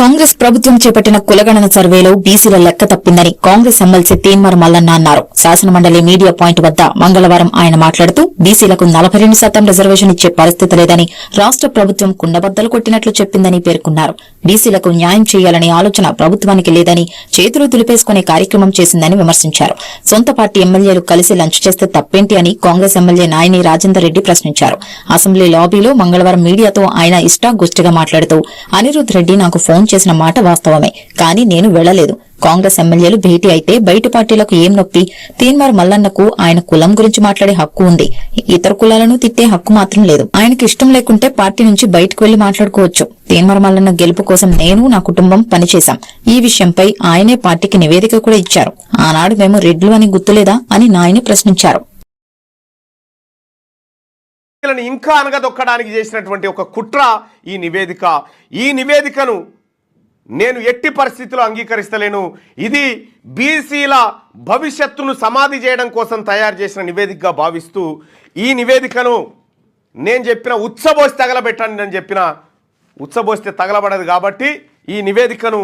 కాంగ్రెస్ ప్రభుత్వం చేపట్టిన కులగణన సర్వేలో బీసీల లెక్క తప్పిందని కాంగ్రెస్ ఎమ్మెల్సీ తీన్మర్ మల్లన్న అన్నారు. శాసనమండలి మీడియా పాయింట్ వద్ద మంగళవారం ఆయన మాట్లాడుతూ బీసీలకు నలభై రెండు శాతం రిజర్వేషన్ ఇచ్చే పరిస్థితి లేదని రాష్ట ప్రభుత్వం కుండబద్దలు కొట్టినట్లు చెప్పిందని పేర్కొన్నారు. బీసీలకు న్యాయం చేయాలనే ఆలోచన ప్రభుత్వానికి లేదని చేతులు దులిపేసుకునే కార్యక్రమం చేసిందని విమర్శించారు. సొంత పార్టీ ఎమ్మెల్యేలు కలిసి లంచ్ చేస్తే తప్పేంటి అని కాంగ్రెస్ ఎమ్మెల్యే నాయని రాజేందర్ రెడ్డి ప్రశ్నించారు. అసెంబ్లీ లాబీలో మంగళవారం మీడియాతో ఆయన ఇష్టాగోష్ఠిగా మాట్లాడుతూ అనిరుద్ రెడ్డి నాకు ఫోన్ చేసిన మాట వాస్తవమే. కానీ నేను వెళ్ళలేదు కాంగ్రెస్ ఎమ్మెల్యేలు భేటీ అయితే బయట పార్టీలకు ఏం నొప్పి? తీన్మార్ మల్లన్నకు ఆయన కులం గురించి మాట్లాడే హక్కు ఉంది. ఇతర కులాలను తిట్టే హక్కు మాత్రం లేదు. ఆయనకి ఇష్టం లేకుంటే పార్టీ నుంచి బయటకు వెళ్ళి మాట్లాడుకోవచ్చు. తీన్మార్ మల్లన్న గెలుపు కోసం నేను నా కుటుంబం పనిచేశాం. ఈ విషయంపై ఆయనే పార్టీకి నివేదిక కూడా ఇచ్చారు. ఆనాడు మేము రెడ్లు అని గుర్తులేదా అని నాయని ప్రశ్నించారు. ఇంకా అనగదొక్కడానికి చేసినటువంటి ఒక కుట్ర ఈ నివేదిక. ఈ నివేదికను నేను ఎట్టి పరిస్థితిలో అంగీకరిస్తలేను. ఇది బీసీల భవిష్యత్తును సమాధి చేయడం కోసం తయారు చేసిన నివేదికగా భావిస్తూ ఈ నివేదికను నేను చెప్పిన ఉత్సబోసి తగలబెట్టండి నేను చెప్పిన ఉత్సబోస్తే తగలబడదు కాబట్టి ఈ నివేదికను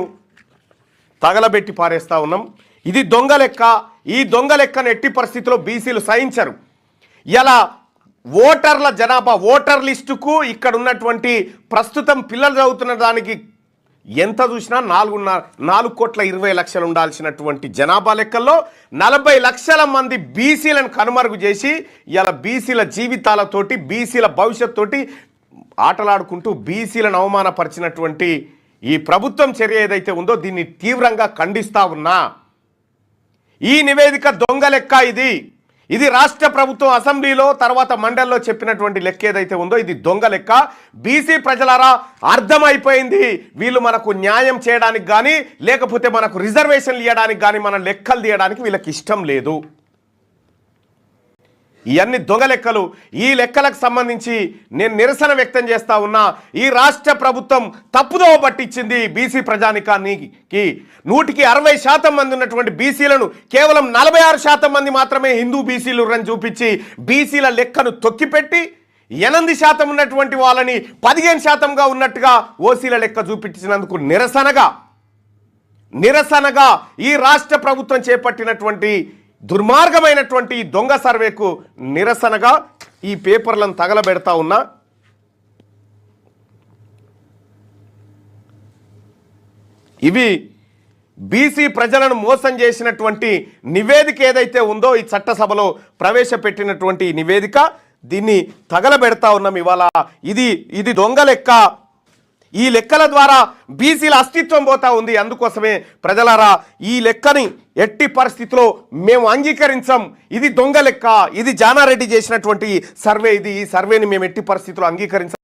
తగలబెట్టి పారేస్తా ఉన్నాం. ఇది దొంగ లెక్క. ఈ దొంగ లెక్కను ఎట్టి పరిస్థితిలో బీసీలు సహించరు. ఇలా ఓటర్ల జనాభా ఓటర్ లిస్టుకు ఇక్కడ ఉన్నటువంటి ప్రస్తుతం పిల్లలు చదువుతున్న దానికి ఎంత చూసినా నాలుగున్నర నాలుగు కోట్ల ఇరవై లక్షలు ఉండాల్సినటువంటి జనాభా లెక్కల్లో నలభై లక్షల మంది బీసీలను కనుమరుగు చేసి ఇలా బీసీల జీవితాలతోటి బీసీల భవిష్యత్తు ఆటలాడుకుంటూ బీసీలను అవమానపరిచినటువంటి ఈ ప్రభుత్వం చర్య ఏదైతే ఉందో దీన్ని తీవ్రంగా ఖండిస్తా ఉన్నా. ఈ నివేదిక దొంగ లెక్క ఇది. ఇది రాష్ట్ర ప్రభుత్వం అసెంబ్లీలో తర్వాత మండలిలో చెప్పినటువంటి లెక్క ఏదైతే ఉందో ఇది దొంగ లెక్క. బీసీ ప్రజలారా అర్థమైపోయింది. వీళ్ళు మనకు న్యాయం చేయడానికి కానీ లేకపోతే మనకు రిజర్వేషన్లు ఇవ్వడానికి కానీ మన లెక్కలు తీయడానికి వీళ్ళకి ఇష్టం లేదు. ఇవన్నీ దొంగ లెక్కలు ఈ లెక్కలకు సంబంధించి నేను నిరసన వ్యక్తం చేస్తా ఉన్నా ఈ రాష్ట్ర ప్రభుత్వం తప్పుదోవ పట్టించింది బీసీ ప్రజానికానికి. నూటికి అరవై శాతం మంది ఉన్నటువంటి బీసీలను కేవలం నలభై ఆరు శాతం మంది మాత్రమే హిందూ బీసీలు రని చూపించి బీసీల లెక్కను తొక్కిపెట్టి ఎనిమిది శాతం ఉన్నటువంటి వాళ్ళని పదిహేను శాతంగా ఉన్నట్టుగా ఓసీల లెక్క చూపించినందుకు నిరసనగా నిరసనగా ఈ రాష్ట్ర ప్రభుత్వం చేపట్టినటువంటి దుర్మార్గమైనటువంటి దొంగ సర్వేకు నిరసనగా ఈ పేపర్లను తగలబెడతా ఉన్నా ఇవి బీసీ ప్రజలను మోసం చేసినటువంటి నివేదిక ఏదైతే ఉందో ఈ చట్టసభలో ప్రవేశపెట్టినటువంటి నివేదిక దీన్ని తగలబెడతా ఉన్నాం ఇవాళ. ఇది ఇది దొంగ లెక్క. ఈ లెక్కల ద్వారా బీసీల అస్తిత్వం పోతా ఉంది. అందుకోసమే ప్రజలారా ఈ లెక్కని ఎట్టి పరిస్థితిలో మేము అంగీకరించం. ఇది దొంగ లెక్క. ఇది జానారెడ్డి చేసినటువంటి సర్వే ఇది. ఈ సర్వేని మేము ఎట్టి పరిస్థితిలో అంగీకరించం.